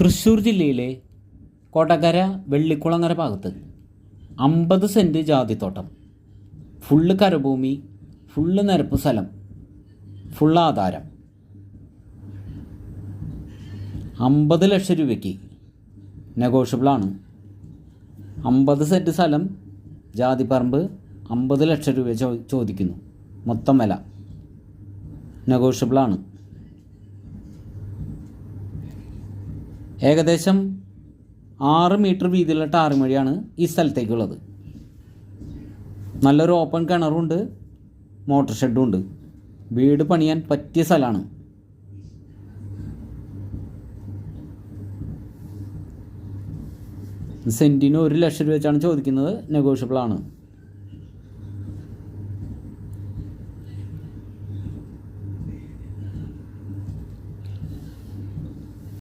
തൃശ്ശൂർ ജില്ലയിലെ കൊടകര വെള്ളിക്കുളങ്ങര ഭാഗത്ത് അമ്പത് സെന്റ് ജാതിത്തോട്ടം. ഫുള്ള് കരഭൂമി ഫുള്ള് നിരപ്പ് സ്ഥലം ഫുള്ള് ആധാരം. അമ്പത് ലക്ഷം രൂപയ്ക്ക് നെഗോഷ്യബിളാണ് അമ്പത് സെന്റ് സ്ഥലം ജാതിപ്പറമ്പ് അമ്പത് ലക്ഷം രൂപ ചോദിക്കുന്നു. മൊത്തം വില നെഗോഷ്യബിളാണ് ഏകദേശം ആറ് മീറ്റർ വീതിയുള്ള ടാറിമഴിയാണ് ഈ സ്ഥലത്തേക്കുള്ളത്. നല്ലൊരു ഓപ്പൺ കിണറുണ്ട് മോട്ടർ ഷെഡും ഉണ്ട്. വീട് പണിയാൻ പറ്റിയ സ്ഥലമാണ്. സെന്റിന് ഒരു ലക്ഷം രൂപ വെച്ചാണ് ചോദിക്കുന്നത് നെഗോഷ്യബിൾ ആണ്.